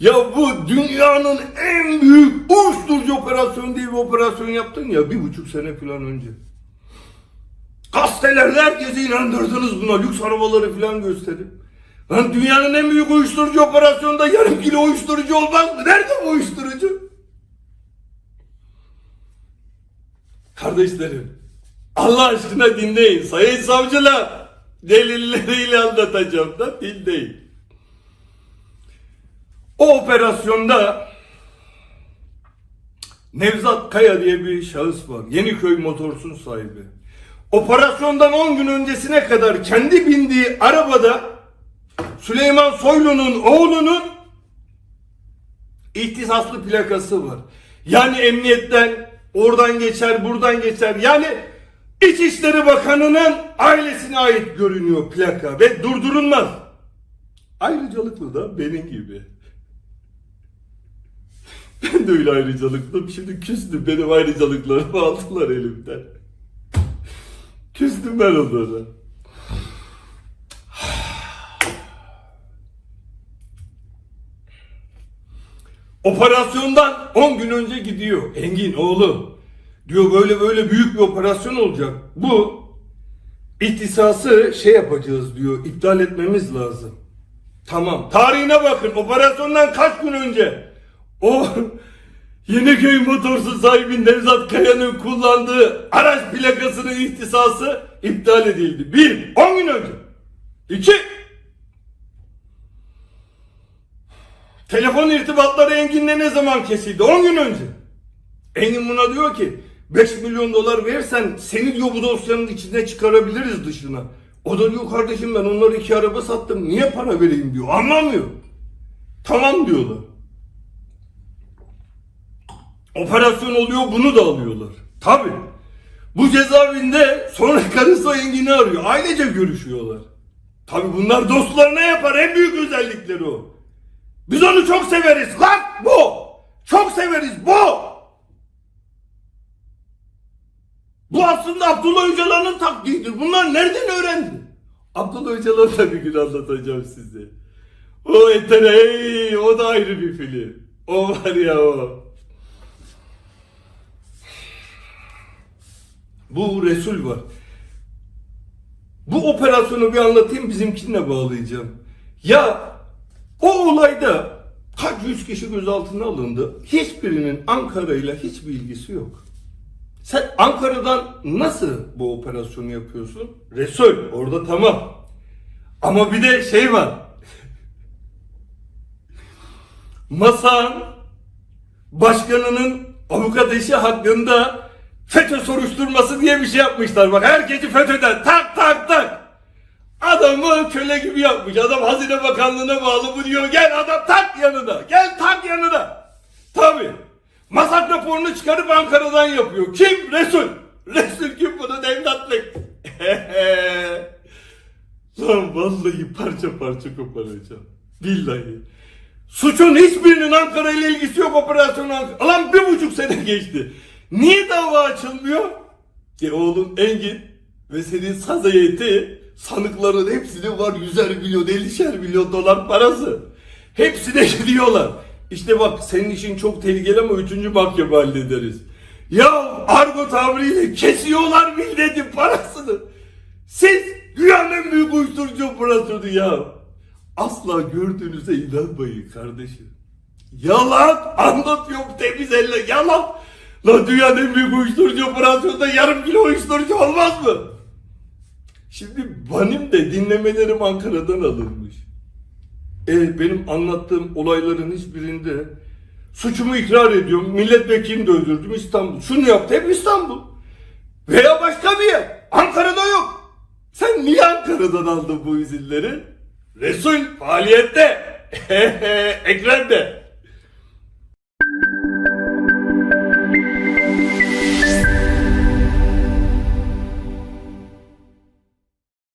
Ya bu dünyanın en büyük uyuşturucu operasyonu diye bir operasyon yaptın ya bir buçuk sene falan önce. Gazetelerde herkesi inandırdınız buna. Lüks arabaları falan gösterip. Lan dünyanın en büyük uyuşturucu operasyonunda yarım kilo uyuşturucu olmaz mı? Nerede bu uyuşturucu? Kardeşlerim, Allah aşkına dinleyin. Sayın savcılar, delilleriyle anlatacağım da dinleyin. O operasyonda Nevzat Kaya diye bir şahıs var. Yeniköy Motors'un sahibi. Operasyondan 10 gün öncesine kadar kendi bindiği arabada Süleyman Soylu'nun oğlunun ihtisaslı plakası var. Yani emniyetten oradan geçer buradan geçer. Yani İçişleri Bakanı'nın ailesine ait görünüyor plaka ve durdurulmaz. Ayrıcalıklı da benim gibi. Ben de öyle ayrıcalıklıyım. Şimdi küstüm. Benim ayrıcalıklarımı aldılar elimden. Küstüm ben onlara. Operasyondan 10 gün önce gidiyor. Engin oğlu. Diyor böyle böyle büyük bir operasyon olacak. Bu ihtisası şey yapacağız diyor. iptal etmemiz lazım. Tamam. Tarihine bakın. Operasyondan kaç gün önce? O Yeniköy motorsu sahibi Nevzat Kaya'nın kullandığı araç plakasının ihtisası iptal edildi. Bir, 10 gün önce. İki, telefon irtibatları Engin'le ne zaman kesildi? 10 gün önce. Engin buna diyor ki 5 milyon dolar verirsen seni diyor bu dosyanın içine çıkarabiliriz dışına. O da diyor kardeşim ben onları iki araba sattım niye para vereyim diyor anlamıyor. Tamam diyorlar. Operasyon oluyor bunu da alıyorlar. Tabi. Bu cezaevinde sonra karısı Engin'i arıyor. Ailece görüşüyorlar. Tabi bunlar dostlarına yapar. En büyük özellikleri o. Biz onu çok severiz. Lan bu. Çok severiz bu. Bu aslında Abdullah Öcalan'ın taktiğidir. Bunlar nereden öğrendi? Abdullah Öcalan'ı da bir gün anlatacağım size. O etere ey, o da ayrı bir film. O var ya o. Bu Resul var. Bu operasyonu bir anlatayım bizimkinle bağlayacağım. Ya o olayda kaç yüz kişi gözaltına alındı. Hiçbirinin Ankara ile hiçbir ilgisi yok. Sen Ankara'dan nasıl bu operasyonu yapıyorsun? Resul orada tamam. Ama bir de şey var. Masan başkanının avukat eşi hakkında FETÖ soruşturması diye bir şey yapmışlar. Bak herkesi FETÖ'den tak tak tak. Adamı köle gibi yapmış. Adam Hazine Bakanlığı'na bağlı bu diyor. Gel adam tak yanına. Gel tak yanına. Tabi. Masak raporunu çıkarıp Ankara'dan yapıyor. Kim? Resul. Resul kim bunu devletlik? Lan vallahi parça parça koparacağım. Billahi. Suçun hiçbirinin Ankara ile ilgisi yok operasyon Ankara. Lan bir buçuk sene geçti. Niye dava açılmıyor? E oğlum Engin ve senin saz heyeti sanıkların hepsinin var yüzer milyon, elişer milyon dolar parası. Hepsine gidiyorlar. İşte bak senin işin çok tehlikeli ama üçüncü mahkeme hallederiz. Ya argo tabiriyle kesiyorlar milletin parasını. Siz dünyanın büyük uyuşturucu operasyonu ya. Asla gördüğünüze inanmayın kardeşim. Yalan anlatıyorum temiz elle yalan. Lan dünyanın en büyük uyuşturucu operasyonunda yarım kilo uyuşturucu olmaz mı? Şimdi benim de dinlemelerim Ankara'dan alınmış. E benim anlattığım olayların hiçbirinde suçumu ikrar ediyorum. Milletvekilini de öldürdüm İstanbul. Şunu yaptı hep İstanbul. Veya başka bir yer. Ankara'da yok. Sen niye Ankara'dan aldın bu izinleri? Resul faaliyette. Ekrem.